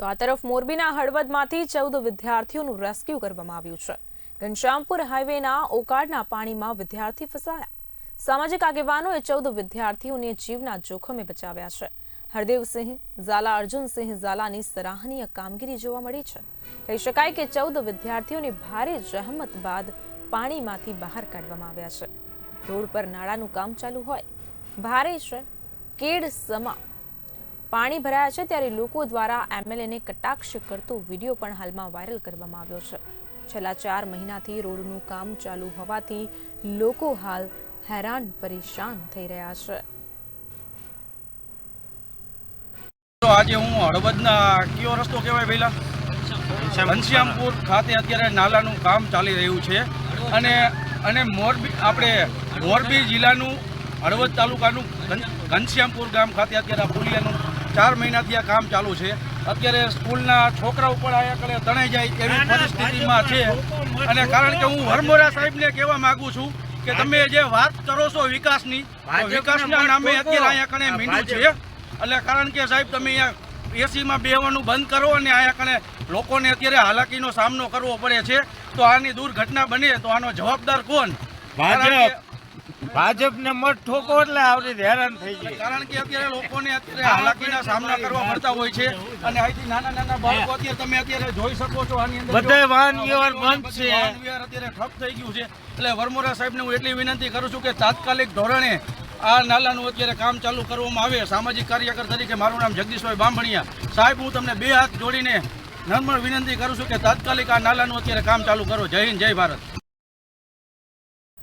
તો આ તરફ મોરબીના હળવદમાંથી ચૌદ વિદ્યાર્થીઓનું રેસ્ક્યુ કરવામાં આવ્યું છે. ઘનશ્યામપુર હાઈવેના ઓકાડના પાણીમાં વિદ્યાર્થી ફસાયા. સામાજિક આગેવાનોએ ચૌદ વિદ્યાર્થીઓને જીવના જોખમે બચાવ્યા છે. હરદેવસિંહ ઝાલા અર્જુનસિંહ ઝાલાની સરાહનીય કામગીરી જોવા મળી છે. કહી શકાય કે ચૌદ વિદ્યાર્થીઓને ભારે જહેમત બાદ પાણીમાંથી બહાર કાઢવામાં આવ્યા છે. રોડ પર નાળાનું કામ ચાલુ હોય. ભારે છે. કેડ સમા પાણી ભરાયા છે ત્યારે લોકો દ્વારા એમએલએને કટાક્ષ કરતો વીડિયો પણ હાલમાં વાયરલ કરવામાં આવ્યો છે. છેલ્લા ચાર મહિનાથી રોડનું કામ ચાલુ હોવાથી લોકો હાલ હેરાન પરેશાન થઈ રહ્યા છે. આજે હું હળવદના કયો રસ્તો કહેવાય પહેલા? ઘનશ્યામપુર ખાતે અત્યારે નાલાનું કામ ચાલી રહ્યું છે. અને અને મોરબી, આપણે મોરબી જિલ્લાનું હળવદ તાલુકાનું ઘનશ્યામપુર ગામ ખાતે અત્યારે આ પુલિયાનું ચાર મહિનાથી આ કામ ચાલુ છે. અત્યારે સ્કૂલના છોકરાઓ પણ આયા કણે તણાઈ જાય એવી પરિસ્થિતિમાં છે. અને કારણ કે હું વરમોરા સાહેબને કહેવા માંગુ છું કે તમે જે વાત કરો છો વિકાસની વિકાસના નામે અત્યારે અહીંયા કણે મીંડું છે. એટલે કારણ કે સાહેબ તમે અહીંયા એસીમાં બેહવાનું બંધ કરો અને અહીંયા કણે લોકોને અત્યારે હાલાકીનો સામનો કરવો પડે છે. તો આની દુર્ઘટના બને તો આનો જવાબદાર કોણ? કે- ભાજપને મત ઠોકો એટલે આવડી હેરાન થઈ જાય કારણ કે અત્યારે લોકોને અત્યારે હાલાકીના સામના કરવા પડતા હોય છે અને અહીંથી નાના નાના બાળકો અત્યારે તમે અત્યારે જોઈ શકો છો આની અંદર બધા વાહન વ્યવહાર બંધ છે. વ્યવહાર અત્યારે ઠપ થઈ ગયું છે. એટલે વરમોરા સાહેબને હું એટલી વિનંતી કરું છું કે તાત્કાલિક ધોરણે આ નાલાનું અત્યારે કામ ચાલુ કરવામાં આવે. સામાજિક કાર્યકર તરીકે મારું નામ જગદીશભાઈ બાંભણિયા સાહેબ હું તમને બે હાથ જોડીને નર્મળ વિનંતી કરું છું કે તાત્કાલિક આ નાલાનું અત્યારે કામ ચાલુ કરો. જય હિન્દ જય ભારત.